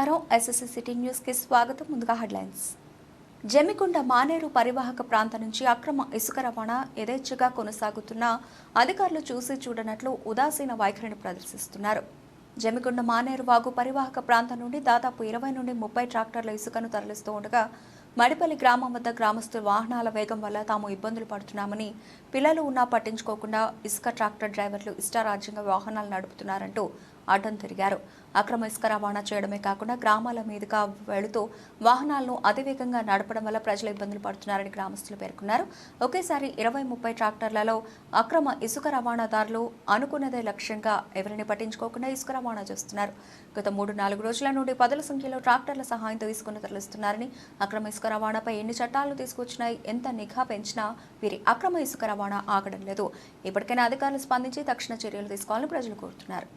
నమస్కారం. SSC city న్యూస్కి స్వాగతం. ముందుగా హెడ్లైన్స్. జమికొండ మానేరు పరివాహక ప్రాంతం నుంచి అక్రమ ఇసుక రవాణా యథేచ్ఛగా కొనసాగుతున్న అధికారులు చూసి చూడనట్లు ఉదాసీన వైఖరిని ప్రదర్శిస్తున్నారు. జమికొండ మానేరు వాగు పరివాహక ప్రాంతం నుండి దాదాపు ఇరవై నుండి ముప్పై ట్రాక్టర్ల ఇసుకను తరలిస్తూ ఉండగా మడిపల్లి గ్రామం వద్ద గ్రామస్తుల వాహనాల వేగం వల్ల తాము ఇబ్బందులు పడుతున్నామని పిల్లలు ఉన్నా పట్టించుకోకుండా ఇసుక ట్రాక్టర్ డ్రైవర్లు ఇష్టారాజ్యంగా వాహనాలు నడుపుతున్నారంటూ అడ్డం తిరిగారు. అక్రమ ఇసుక రవాణా చేయడమే కాకుండా గ్రామాల మీదుగా వెళుతూ వాహనాలను అతివేగంగా నడపడం వల్ల ప్రజలు ఇబ్బందులు పడుతున్నారని గ్రామస్తులు పేర్కొన్నారు. ఒకేసారి ఇరవై ముప్పై ట్రాక్టర్లలో అక్రమ ఇసుక రవాణాదారులు అనుకున్నదే లక్ష్యంగా ఎవరిని పట్టించుకోకుండా ఇసుక రవాణా చేస్తున్నారు. గత మూడు నాలుగు రోజుల నుండి పదుల సంఖ్యలో ట్రాక్టర్ల సహాయంతో ఇసుకను తరలిస్తున్నారని అక్రమ ఇసుక రవాణాపై ఎన్ని చట్టాలు తీసుకొచ్చినా ఎంత నిఘా పెంచినా వీరి అక్రమ ఇసుక రవాణా ఆగడం లేదు. ఇప్పటికైనా అధికారులు స్పందించి తక్షణ చర్యలు తీసుకోవాలని ప్రజలు కోరుతున్నారు.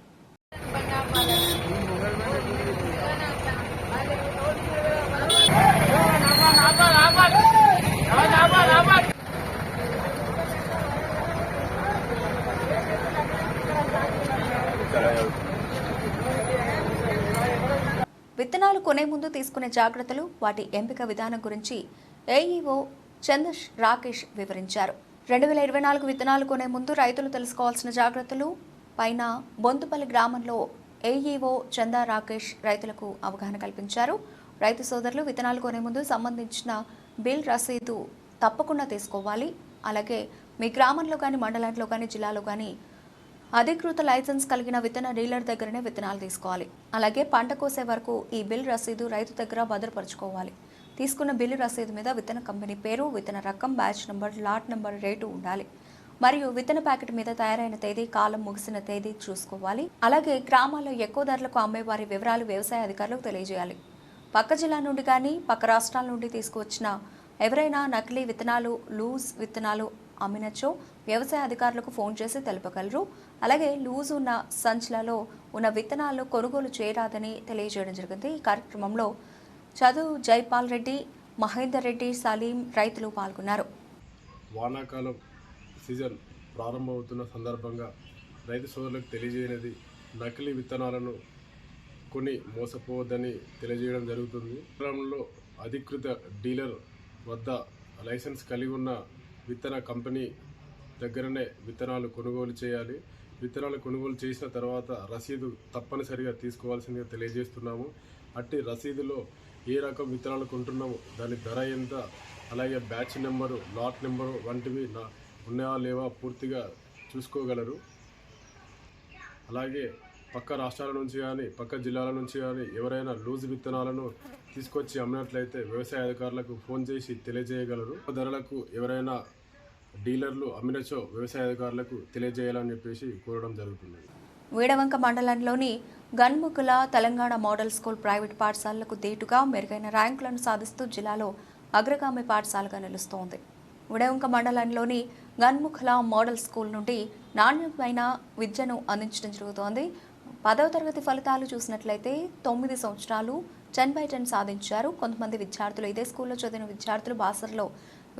విత్తనాలు కొనే ముందు తీసుకునే జాగ్రత్తలు వాటి ఎంపిక విధానం గురించి ఏఈఓ చందర్ రాకేష్ వివరించారు. రెండు వేల ఇరవై నాలుగు విత్తనాలు కొనే ముందు రైతులు తెలుసుకోవాల్సిన జాగ్రత్తలు పైన బొంతుపల్లి గ్రామంలో ఏఈఓ చందా రాకేష్ రైతులకు అవగాహన కల్పించారు. రైతు సోదరులు విత్తనాలు కొనే ముందు సంబంధించిన బిల్ రసీదు తప్పకుండా తీసుకోవాలి. అలాగే మీ గ్రామంలో కానీ మండలంలో కానీ జిల్లాలో కానీ అధికృత లైసెన్స్ కలిగిన విత్తన డీలర్ దగ్గరనే విత్తనాలు తీసుకోవాలి. అలాగే పంట కోసే వరకు ఈ బిల్ రసీదు రైతు దగ్గర భద్రపరచుకోవాలి. తీసుకున్న బిల్లు రసీదు మీద విత్తన కంపెనీ పేరు విత్తన రకం batch number lot number rate ఉండాలి. మరియు విత్తన ప్యాకెట్ మీద తయారైన తేదీ కాలం ముగిసిన తేదీ చూసుకోవాలి. అలాగే గ్రామాల్లో ఎక్కువ ధరలకు అమ్మే వారి వివరాలు వ్యవసాయ అధికారులకు తెలియజేయాలి. పక్క జిల్లా నుండి కానీ పక్క రాష్ట్రాల నుండి తీసుకువచ్చిన ఎవరైనా నకిలీ విత్తనాలు లూజ్ విత్తనాలు అమ్మినచో వ్యవసాయ అధికారులకు ఫోన్ చేసి తెలుపగలరు. అలాగే లూజ్ ఉన్న సంచులలో ఉన్న విత్తనాలు కొనుగోలు చేయరాదని తెలియజేయడం జరిగింది. ఈ కార్యక్రమంలో చదువు జైపాల్ రెడ్డి మహేందర్ రెడ్డి సలీం రైతులు పాల్గొన్నారు. వానాకాలం సీజన్ ప్రారంభమవుతున్న సందర్భంగా రైతు సోదరులకు తెలియజేయనిది నకిలీ విత్తనాలను కొని మోసపోవద్దని తెలియజేయడం జరుగుతుంది. గ్రామంలో అధికృత డీలర్ వద్ద లైసెన్స్ కలిగి ఉన్న విత్తన కంపెనీ దగ్గరనే విత్తనాలు కొనుగోలు చేయాలి. విత్తనాలు కొనుగోలు చేసిన తర్వాత రసీదు తప్పనిసరిగా తీసుకోవాల్సిందిగా తెలియజేస్తున్నాము. అట్టి రసీదులో ఏ రకం విత్తనాలు కొంటున్నాము దాని ధర ఎంత? అలాగే బ్యాచ్ నెంబరు లాట్ నెంబరు వంటివి నా ఉన్నాయా లేవా పూర్తిగా చూసుకోగలరు? అలాగే పక్క రాష్ట్రాల నుంచి కానీ పక్క జిల్లాల నుంచి కానీ ఎవరైనా లూజ్ విత్తనాలను తీసుకొచ్చి అమ్మినట్లయితే వ్యవసాయ అధికారులకు ఫోన్ చేసి తెలియజేయగలరు. ధరలకు ఎవరైనా డీలర్లు అమ్మినచో వ్యవసాయ అధికారులకు తెలియజేయాలని చెప్పేసి కోరడం జరుగుతుంది. వేడవంక మండలంలోని Ganmukula Telangana model school private పాఠశాలలకు దీటుగా మెరుగైన ర్యాంకులను సాధిస్తూ జిల్లాలో అగ్రగామి పాఠశాలగా నిలుస్తోంది. విడవంక మండలంలోని గన్ముఖల మోడల్ స్కూల్ నుండి నాణ్యమైన విద్యను అందించడం జరుగుతోంది. పదవ తరగతి ఫలితాలు చూసినట్లయితే తొమ్మిది సంవత్సరాలు టెన్ బై టెన్ సాధించారు. కొంతమంది విద్యార్థులు ఇదే స్కూల్లో చదివిన విద్యార్థులు బాసర్లో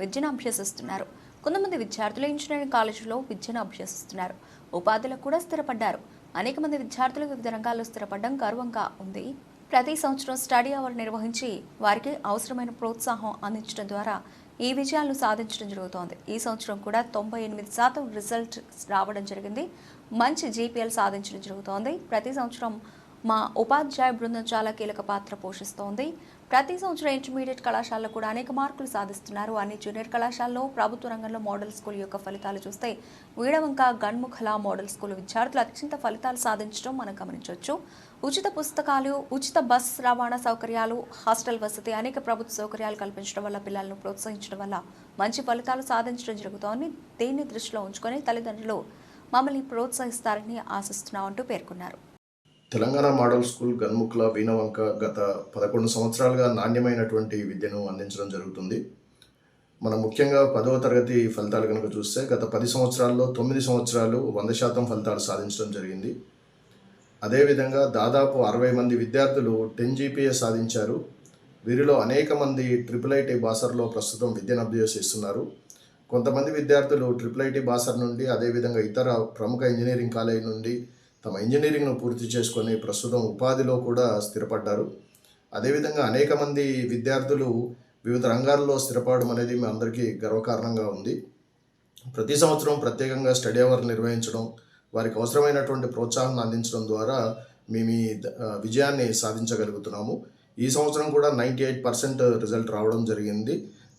విద్యను అభ్యసిస్తున్నారు. కొంతమంది విద్యార్థులు ఇంజనీరింగ్ కాలేజీలో విద్యను అభ్యసిస్తున్నారు. ఉపాధులకు కూడా స్థిరపడ్డారు. అనేక మంది విద్యార్థులు వివిధ రంగాల్లో స్థిరపడడం గర్వంగా ఉంది. ప్రతి సంవత్సరం స్టడీ అవర్ నిర్వహించి వారికి అవసరమైన ప్రోత్సాహం అందించడం ద్వారా ఈ విజయాలను సాధించడం జరుగుతోంది. ఈ సంవత్సరం కూడా తొంభై ఎనిమిది శాతం రిజల్ట్ రావడం జరిగింది. మంచి జీపీఎల్ సాధించడం జరుగుతోంది. ప్రతి సంవత్సరం మా ఉపాధ్యాయ బృందం చాలా కీలక పాత్ర పోషిస్తోంది. ప్రతి సంవత్సరం ఇంటర్మీడియట్ కళాశాలలో కూడా అనేక మార్కులు సాధిస్తున్నారు. అన్ని జూనియర్ కళాశాలలో ప్రభుత్వ రంగంలో మోడల్ స్కూల్ యొక్క ఫలితాలు చూస్తే వీడవంక గణ్ముఖలా మోడల్ స్కూల్ విద్యార్థులు అత్యంత ఫలితాలు సాధించడం మనం గమనించవచ్చు. ఉచిత పుస్తకాలు ఉచిత బస్ రవాణా సౌకర్యాలు హాస్టల్ వసతి అనేక ప్రభుత్వ సౌకర్యాలు కల్పించడం వల్ల పిల్లలను ప్రోత్సహించడం వల్ల మంచి ఫలితాలు సాధించడం జరుగుతోంది. దీన్ని దృష్టిలో ఉంచుకొని తల్లిదండ్రులు మమ్మల్ని ప్రోత్సహిస్తారని ఆశిస్తున్నామంటూ పేర్కొన్నారు. తెలంగాణ మోడల్ స్కూల్ గన్ముక్ల వీణవంక గత పదకొండు సంవత్సరాలుగా నాణ్యమైనటువంటి విద్యను అందించడం జరుగుతుంది. మనం ముఖ్యంగా పదవ తరగతి ఫలితాలు కనుక చూస్తే గత పది సంవత్సరాల్లో తొమ్మిది సంవత్సరాలు వంద శాతం ఫలితాలు సాధించడం జరిగింది. అదేవిధంగా దాదాపు అరవై మంది విద్యార్థులు టెన్ జీపీఏ సాధించారు. వీరిలో అనేక మంది ట్రిపుల్ ఐటీ బాసర్లో ప్రస్తుతం విద్యను అభ్యసిస్తున్నారు కొంతమంది విద్యార్థులు ట్రిపుల్ ఐటీ బాసర్ నుండి అదేవిధంగా ఇతర ప్రముఖ ఇంజనీరింగ్ కాలేజీ నుండి తమ ఇంజనీరింగ్ను పూర్తి చేసుకొని ప్రస్తుతం ఉపాధిలో కూడా స్థిరపడ్డారు. అదేవిధంగా అనేక మంది విద్యార్థులు వివిధ రంగాల్లో స్థిరపడడం అనేది మీ అందరికీ గర్వకారణంగా ఉంది. ప్రతి సంవత్సరం ప్రత్యేకంగా స్టడీ అవర్ నిర్వహించడం వారికి అవసరమైనటువంటి ప్రోత్సాహాన్ని అందించడం ద్వారా మేము ఈ విజయాన్ని సాధించగలుగుతున్నాము. ఈ సంవత్సరం కూడా నైంటీ ఎయిట్ పర్సెంట్ రిజల్ట్ రావడం జరిగింది.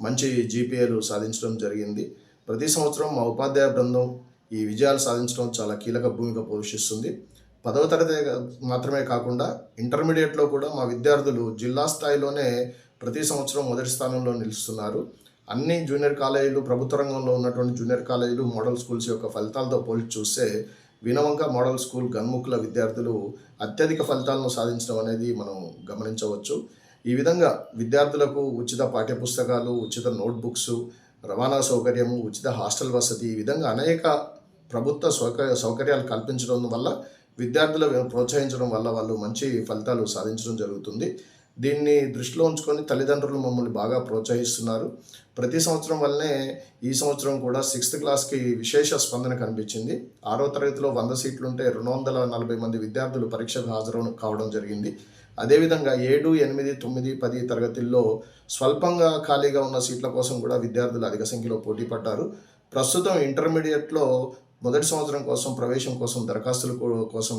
మంచి జీపీఏలు సాధించడం జరిగింది. ప్రతి సంవత్సరం మా ఉపాధ్యాయ బృందం ఈ విజయాలు సాధించడం చాలా కీలక భూమిక పోషిస్తుంది. పదవ తరగతి మాత్రమే కాకుండా ఇంటర్మీడియట్లో కూడా మా విద్యార్థులు జిల్లా స్థాయిలోనే ప్రతి సంవత్సరం మొదటి స్థానంలో నిలుస్తున్నారు. అన్ని జూనియర్ కాలేజీలు ప్రభుత్వ రంగంలో ఉన్నటువంటి జూనియర్ కాలేజీలు మోడల్ స్కూల్స్ యొక్క ఫలితాలతో పోల్చి చూస్తే వినవంక మోడల్ స్కూల్ గన్ముఖుల విద్యార్థులు అత్యధిక ఫలితాలను సాధించడం అనేది మనం గమనించవచ్చు. ఈ విధంగా విద్యార్థులకు ఉచిత పాఠ్యపుస్తకాలు ఉచిత నోట్బుక్స్ రవాణా సౌకర్యము ఉచిత హాస్టల్ వసతి ఈ విధంగా అనేక ప్రభుత్వ సౌకర్య సౌకర్యాలు కల్పించడం వల్ల విద్యార్థులు ప్రోత్సహించడం వల్ల వాళ్ళు మంచి ఫలితాలు సాధించడం జరుగుతుంది. దీన్ని దృష్టిలో ఉంచుకొని తల్లిదండ్రులు మమ్మల్ని బాగా ప్రోత్సహిస్తున్నారు. ప్రతి సంవత్సరం వల్లనే ఈ సంవత్సరం కూడా సిక్స్త్ క్లాస్కి విశేష స్పందన కనిపించింది. ఆరో తరగతిలో వంద సీట్లు ఉంటే రెండు వందల నలభై మంది విద్యార్థులు పరీక్షకు హాజరు కావడం జరిగింది. అదేవిధంగా ఏడు ఎనిమిది తొమ్మిది పది తరగతుల్లో స్వల్పంగా ఖాళీగా ఉన్న సీట్ల కోసం కూడా విద్యార్థులు అధిక సంఖ్యలో పోటీ పడ్డారు. ప్రస్తుతం ఇంటర్మీడియట్లో మొదటి సంవత్సరం కోసం ప్రవేశం కోసం దరఖాస్తుల కోసం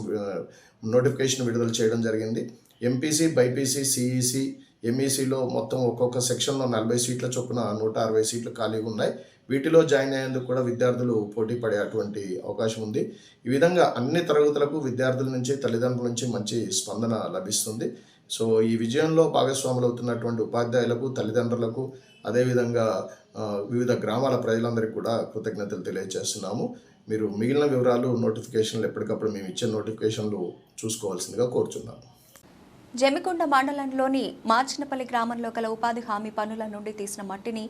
నోటిఫికేషన్ విడుదల చేయడం జరిగింది. ఎంపీసీ బైపీసీ సిఈసి ఎంఈసీలో మొత్తం ఒక్కొక్క సెక్షన్లో నలభై సీట్ల చొప్పున నూట అరవై సీట్లు ఖాళీగా ఉన్నాయి. వీటిలో జాయిన్ అయ్యేందుకు కూడా విద్యార్థులు పోటీ పడే అటువంటి అవకాశం ఉంది. ఈ విధంగా అన్ని తరగతులకు విద్యార్థుల నుంచి తల్లిదండ్రుల నుంచి మంచి స్పందన లభిస్తుంది. సో ఈ విజయంలో భాగస్వాములు అవుతున్నటువంటి ఉపాధ్యాయులకు తల్లిదండ్రులకు అదేవిధంగా వివిధ గ్రామాల ప్రజలందరికీ కూడా కృతజ్ఞతలు తెలియజేస్తున్నాము. మీరు మిగిలిన వివరాలు నోటిఫికేషన్లు ఎప్పటికప్పుడు మేము ఇచ్చే నోటిఫికేషన్లు చూసుకోవాల్సిందిగా కోరుచున్నాము. జమికొండ మండలంలోని మార్చినపల్లి గ్రామంలో గల ఉపాధి హామీ పనుల నుండి తీసిన మట్టిని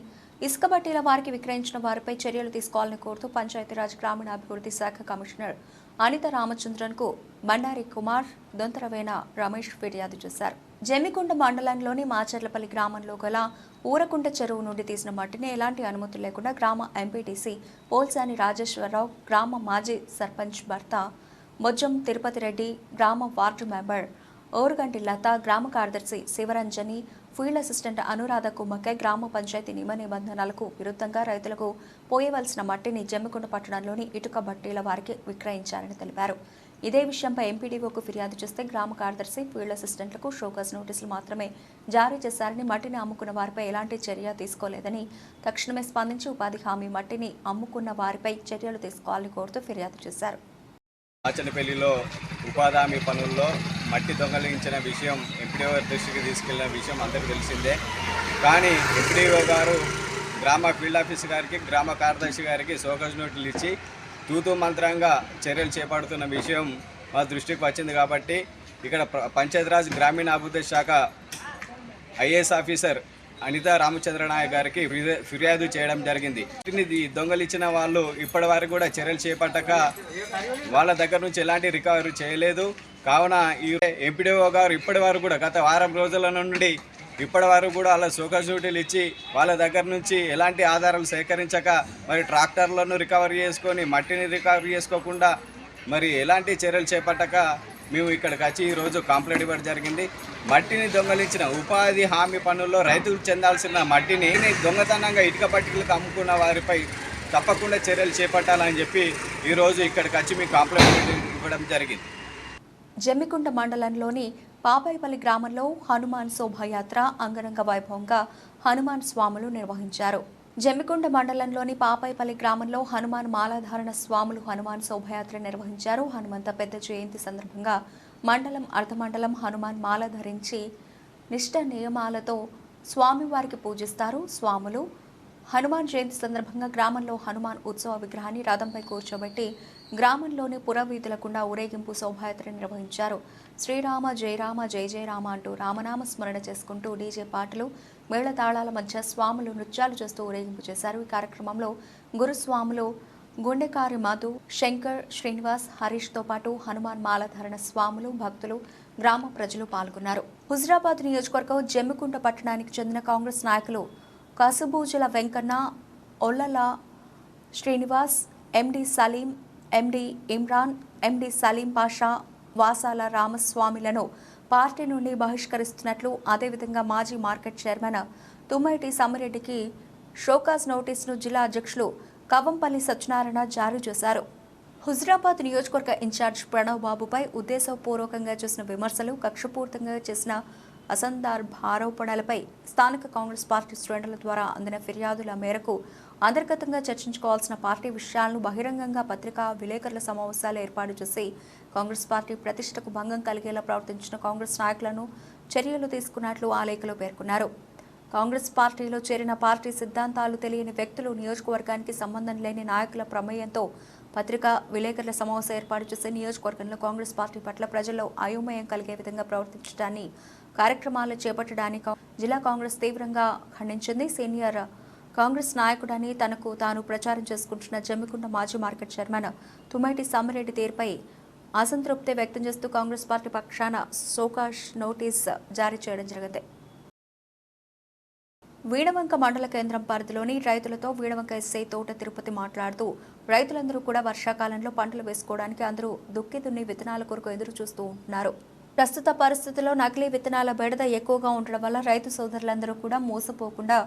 ఇసుక బట్టీల వారికి విక్రయించిన వారిపై చర్యలు తీసుకోవాలని కోరుతూ పంచాయతీరాజ్ గ్రామీణాభివృద్ధి శాఖ కమిషనర్ అనిత రామచంద్రన్కు బండారి కుమార్ దొంతరవేణ రమేష్ ఫిర్యాదు చేశారు. జమ్మికొండ మండలంలోని మాచర్లపల్లి గ్రామంలో గల ఊరకుంట చెరువు నుండి తీసిన మట్టిని ఎలాంటి అనుమతి లేకుండా గ్రామ ఎంపీటీసీ పోల్సాని రాజేశ్వరరావు గ్రామ మాజీ సర్పంచ్ భర్త బొజ్జం తిరుపతి రెడ్డి గ్రామ వార్డు మెంబర్ ఓరుగంటి లత గ్రామ కార్యదర్శి శివరంజని ఫీల్డ్ అసిస్టెంట్ అనురాధ కుమ్మకై గ్రామ పంచాయతీ నియమ నిబంధనలకు విరుద్ధంగా రైతులకు పోయవలసిన మట్టిని జమ్మికొండ పట్టణంలోని ఇటుక బట్టీల వారికి విక్రయించారని తెలిపారు. ఇదే విషయంపై ఎంపీడీఓకు ఫిర్యాదు చేస్తే గ్రామ కార్యదర్శి ఫీల్డ్ అసిస్టెంట్లకు షోకాజ్ నోటీసులు మాత్రమే జారీ చేశారని మట్టిని అమ్ముకున్న వారిపై ఎలాంటి చర్య తీసుకోలేదని తక్షణమే స్పందించి ఉపాధి హామీ మట్టిని అమ్ముకున్న వారిపై చర్యలు తీసుకోవాలని కోరుతూ ఫిర్యాదు చేశారు. ఆచనపల్లిలో ఉపాధి హామీ పనుల్లో మట్టి దొంగలించిన విషయం ఎంపీడీఓ దృష్టికి తీసుకెళ్ళిన విషయం అందరికీ తెలిసిందే. కానీ ఎంపీడీఓ గారు గ్రామ ఫీల్డ్ ఆఫీస్ గారికి గ్రామ కార్యదర్శి గారికి సోకస్ నోటీసులు ఇచ్చి తూతూ మంత్రంగా చర్యలు చేపడుతున్న విషయం మా దృష్టికి వచ్చింది కాబట్టి ఇక్కడ పంచాయతీరాజ్ గ్రామీణాభివృద్ధి శాఖ ఐఏఎస్ ఆఫీసర్ అనిత రామచంద్ర నాయక్ గారికి ఫిర్యాదు చేయడం జరిగింది. ఇది దొంగలిచ్చిన వాళ్ళు ఇప్పటి వరకు కూడా చర్యలు చేపట్టక వాళ్ళ దగ్గర నుంచి ఎలాంటి రికవరీ చేయలేదు. కావున ఈ ఎంపీడీఓ గారు ఇప్పటి వరకు కూడా గత వారం రోజుల నుండి ఇప్పటి వరకు కూడా వాళ్ళ సోకస్ ఇచ్చి వాళ్ళ దగ్గర నుంచి ఎలాంటి ఆధారాలు సేకరించక మరి ట్రాక్టర్లను రికవరీ చేసుకొని మట్టిని రికవరీ చేసుకోకుండా మరి ఎలాంటి చర్యలు చేపట్టక మేము ఇక్కడికి వచ్చి ఈరోజు కంప్లైంట్ ఇవ్వడం జరిగింది. మట్టిని దొంగలించిన ఉపాధి హామీ పనుల్లో రైతులకు చెందాల్సిన మట్టిని దొంగతనంగా ఇటుక పట్టికలకు అమ్ముకున్న వారిపై తప్పకుండా చర్యలు చేపట్టాలని చెప్పి ఈరోజు ఇక్కడికి వచ్చి మీకు కంప్లైంట్ ఇవ్వడం జరిగింది. జమ్మికుంట మండలంలోని బాబాయిపల్లి గ్రామంలో హనుమాన్ శోభాయాత్ర అంగరంగ వైభవంగా హనుమాన్ స్వాములు నిర్వహించారు. జమ్మికొండ మండలంలోని పాపాయిపల్లి గ్రామంలో హనుమాన్ మాలాధారణ స్వాములు హనుమాన్ శోభయాత్ర నిర్వహించారు. హనుమంత పెద్ద జయంతి సందర్భంగా మండలం అర్ధమండలం హనుమాన్ మాల ధరించి నిష్ట నియమాలతో స్వామివారికి పూజిస్తారు. స్వాములు హనుమాన్ జయంతి సందర్భంగా గ్రామంలో హనుమాన్ ఉత్సవ విగ్రహాన్ని రథంపై కూర్చోబెట్టి గ్రామంలోని పురవీధులకుండా ఊరేగింపు శోభాయాత్ర నిర్వహించారు. శ్రీరామ జయరామ జయ జయరామ అంటూ రామనామ స్మరణ చేసుకుంటూ డీజే పాటలు మేళతాళాల మధ్య స్వాములు నృత్యాలు చేస్తూ ఊరేగింపు చేశారు. ఈ కార్యక్రమంలో గురుస్వాములు గుండెకారి మధు శంకర్ శ్రీనివాస్ హరీష్తో పాటు హనుమాన్ మాలధారణ స్వాములు భక్తులు గ్రామ ప్రజలు పాల్గొన్నారు. హుజరాబాద్ నియోజకవర్గం జమ్మికుంట పట్టణానికి చెందిన కాంగ్రెస్ నాయకులు Kasubujala Venkanna Ollala Srinivas MD Saleem MD Imran MD Saleem Pasha Vasala రామస్వామిలను party నుండి బహిష్కరిస్తున్నట్లు అదేవిధంగా మాజీ మార్కెట్ చైర్మన్ తుమ్మైటి సమ్మిరెడ్డికి షోకాస్ నోటీసును జిల్లా అధ్యక్షులు కవంపల్లి సత్యనారాయణ జారీ చేశారు. హుజరాబాద్ నియోజకవర్గ ఇన్ఛార్జ్ ప్రణవ్ బాబుపై ఉద్దేశపూర్వకంగా చేసిన విమర్శలు కక్షపూర్తంగా చేసిన అసందర్భ ఆరోపణలపై స్థానిక కాంగ్రెస్ పార్టీ శ్రేణుల ద్వారా అందిన ఫిర్యాదుల మేరకు అంతర్గతంగా చర్చించుకోవాల్సిన పార్టీ విషయాలను బహిరంగంగా పత్రికా విలేకరుల సమావేశాలు ఏర్పాటు చేసి కాంగ్రెస్ పార్టీ ప్రతిష్టకు భంగం కలిగేలా ప్రవర్తించిన కాంగ్రెస్ నాయకులను చర్యలు తీసుకున్నట్లు ఆ లేఖలో పేర్కొన్నారు. కాంగ్రెస్ పార్టీలో చేరిన పార్టీ సిద్ధాంతాలు తెలియని వ్యక్తులు నియోజకవర్గానికి సంబంధం లేని నాయకుల ప్రమేయంతో పత్రికా విలేకరుల సమావేశం ఏర్పాటు చేసి నియోజకవర్గంలో కాంగ్రెస్ పార్టీ పట్ల ప్రజల్లో అయోమయం కలిగే విధంగా ప్రవర్తించడాన్ని కార్యక్రమాలు చేపట్టడానికి జిల్లా కాంగ్రెస్ తీవ్రంగా ఖండించింది. సీనియర్ కాంగ్రెస్ నాయకుడని తనకు తాను ప్రచారం చేసుకుంటున్న జమ్మికుంట మాజీ మార్కెట్ చైర్మన్ తుమ్మటి సామిరెడ్డి తీరుపై అసంతృప్తి వ్యక్తం చేస్తూ కాంగ్రెస్ పార్టీ పక్షాన సోకాష్ నోటీస్ జారీ చేయడం జరిగింది. వీణవంక మండల కేంద్రం పరిధిలోని రైతులతో వీణవంక ఎస్ఐ తోట తిరుపతి మాట్లాడుతూ రైతులందరూ కూడా వర్షాకాలంలో పంటలు వేసుకోవడానికి అందరూ దుక్కి దున్ని విత్తనాల కొరకు ఎదురు చూస్తూ ఉంటున్నారు. ప్రస్తుత పరిస్థితుల్లో నకిలీ విత్తనాల బెడద ఎక్కువగా ఉండడం వల్ల రైతు సోదరులందరూ కూడా మోసపోకుండా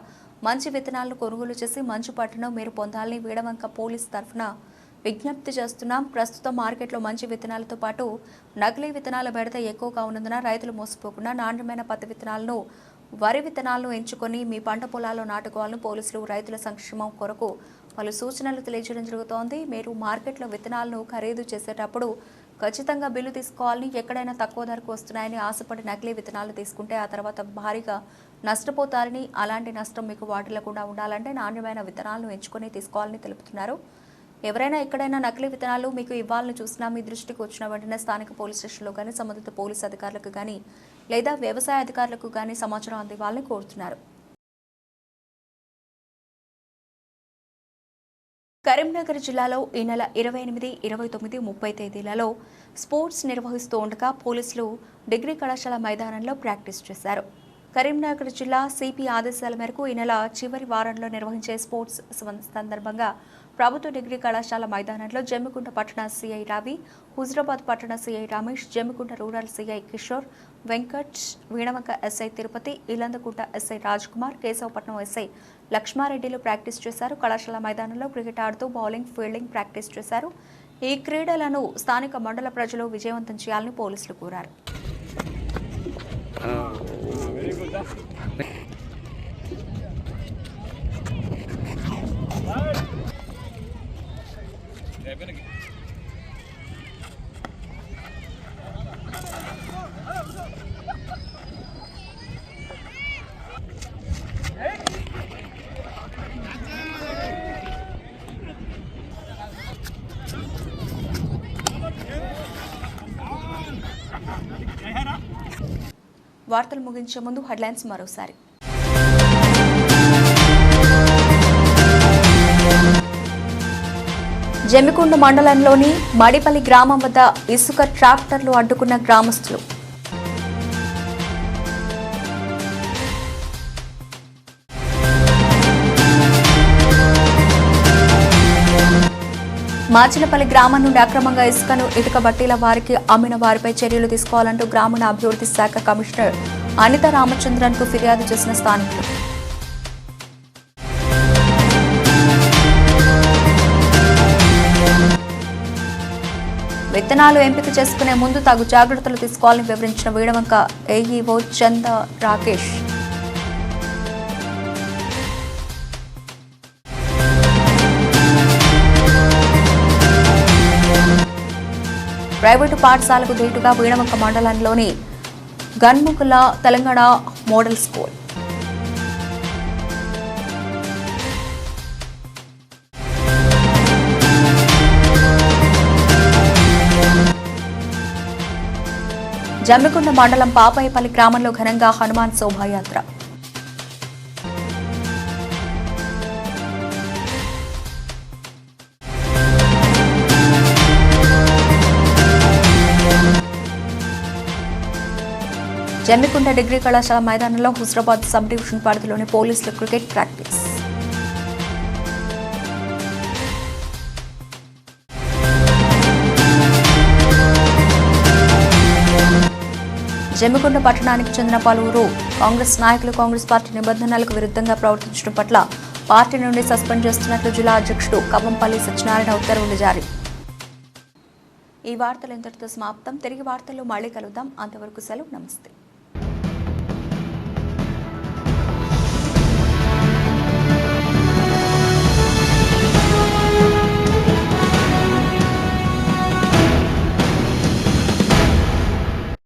మంచి విత్తనాలను కొనుగోలు చేసి మంచి పట్టును మీరు పొందాలని వీడవంక పోలీస్ తరఫున విజ్ఞప్తి చేస్తున్నాం. ప్రస్తుతం మార్కెట్లో మంచి విత్తనాలతో పాటు నకిలీ విత్తనాల బెడత ఎక్కువగా ఉన్నందున రైతులు మోసపోకుండా నాణ్యమైన పత్తి విత్తనాలను వరి విత్తనాలను ఎంచుకొని మీ పంట పొలాల్లో నాటుకోవాలని పోలీసులు రైతుల సంక్షేమం కొరకు పలు సూచనలు తెలియజేయడం జరుగుతోంది. మీరు మార్కెట్లో విత్తనాలను ఖరీదు చేసేటప్పుడు ఖచ్చితంగా బిల్లు తీసుకోవాలని ఎక్కడైనా తక్కువ ధరకు వస్తున్నాయని ఆశపడి నకిలీ విత్తనాలు తీసుకుంటే ఆ తర్వాత భారీగా నష్టపోతారని అలాంటి నష్టం మీకు వాటిల్లకుండా ఉండాలంటే నాణ్యమైన విత్తనాలను ఎంచుకొని తీసుకోవాలని తెలుపుతున్నారు. ఎవరైనా ఎక్కడైనా నకిలీ విత్తనాలు మీకు ఇవ్వాలని చూసినా మీ దృష్టికి వచ్చిన వెంటనే స్థానిక పోలీస్ స్టేషన్లో కానీ సంబంధిత పోలీస్ అధికారులకు కానీ లేదా వ్యవసాయ అధికారులకు కానీ సమాచారం అందివ్వాలని కోరుతున్నారు. కరీంనగర్ జిల్లాలో ఈ నెల ఇరవై ఎనిమిది ఇరవై తొమ్మిది ముప్పై తేదీలలో స్పోర్ట్స్ నిర్వహిస్తూ ఉండగా పోలీసులు డిగ్రీ కళాశాల మైదానంలో ప్రాక్టీస్ చేశారు. కరీంనగర్ జిల్లా సిపి ఆదేశాల మేరకు ఈ నెల చివరి వారంలో నిర్వహించే స్పోర్ట్స్ సందర్భంగా ప్రభుత్వ డిగ్రీ కళాశాల మైదానంలో జమ్మికుంట పట్టణ సిఐ రావి హుజరాబాద్ పట్టణ CI Ramesh Jammikunta rural CI Kishore Venkat Veenavanka SI Tirupati Ilandakunta SI Rajkumar Keshavapatnam SI లక్ష్మారెడ్డిలు practice చేశారు. కళాశాల మైదానంలో క్రికెట్ ఆడుతూ బౌలింగ్ ఫీల్డింగ్ ప్రాక్టీస్ చేశారు. ఈ క్రీడలను స్థానిక మండల ప్రజలు విజయవంతం చేయాలని పోలీసులు కోరారు. Ah, వార్తలు ముగించే ముందు హెడ్లైన్స్ మరోసారి. జమ్మికుండ మండలంలోని మడిపల్లి గ్రామం వద్ద ఇసుక ట్రాక్టర్లు అడ్డుకున్న గ్రామస్తులు. మాచిలపల్లి గ్రామం నుండి అక్రమంగా ఇసుకను ఇటుక బట్టీల వారికి అమ్మిన వారిపై చర్యలు తీసుకోవాలంటూ గ్రామీణ అభివృద్ధి శాఖ కమిషనర్ అనిత రామచంద్రన్కు ఫిర్యాదు చేసిన స్థానికులు. విత్తనాలు ఎంపిక చేసుకునే ముందు తగు జాగ్రత్తలు తీసుకోవాలని వివరించిన వీడవంక ఏఈఓ చంద రాకేష్. ప్రైవేటు పాఠశాలకు ధీటుగా వీణముఖ మండలంలోని గన్ముకుల తెలంగాణ మోడల్ స్కూల్. జమ్మికుండ మండలం పాపాయపల్లి గ్రామంలో ఘనంగా హనుమాన్ శోభాయాత్ర. జమ్మికుంట డిగ్రీ కళాశాల మైదానంలో హుస్రాబాద్ సబ్ డివిజన్ పరిధిలోని పోలీసుల క్రికెట్ ప్రాక్టీస్. జమ్మికొండ పట్టణానికి చెందిన పలువురు కాంగ్రెస్ నాయకులు కాంగ్రెస్ పార్టీ నిబంధనలకు విరుద్ధంగా ప్రవర్తించడం పట్ల పార్టీ నుండి సస్పెండ్ చేస్తున్నట్లు జిల్లా అధ్యక్షుడు కవ్వంపల్లి సత్యనారాయణ ఉత్తర్వులు జారీ. ఈ వార్తలు ఇంతటితో సమాప్తం. తిరిగి వార్తల్లో మళ్ళీ కలుద్దాం. అంతవరకు సెలవు. నమస్తే.